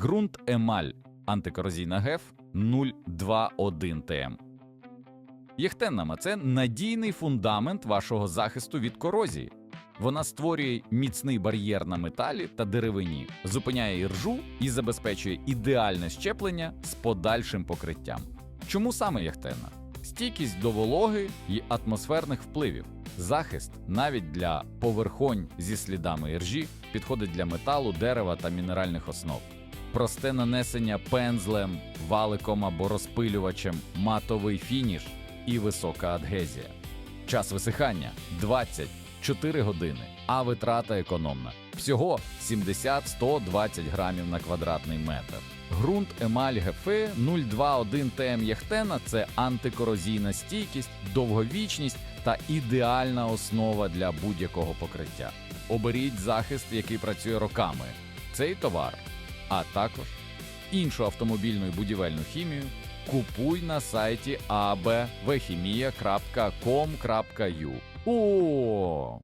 Ґрунт Емаль антикорозійна ГЕФ 021 ТМ. Єхтеннама це надійний фундамент вашого захисту від корозії. Вона створює міцний бар'єр на металі та деревині, зупиняє іржу і забезпечує ідеальне щеплення з подальшим покриттям. Чому саме яхтенна? Стійкість до вологи і атмосферних впливів. Захист навіть для поверхонь зі слідами іржі підходить для металу, дерева та мінеральних основ. Просте нанесення пензлем, валиком або розпилювачем, матовий фініш і висока адгезія. Час висихання 24 години, а витрата економна. Всього 70-120 грамів на квадратний метр. Ґрунт емаль ГФ 021 ТМ Єхтена це антикорозійна стійкість, довговічність та ідеальна основа для будь-якого покриття. Оберіть захист, який працює роками. Цей товар, а також іншу автомобільну і будівельну хімію купуй на сайті abvchimia.com.ua. О!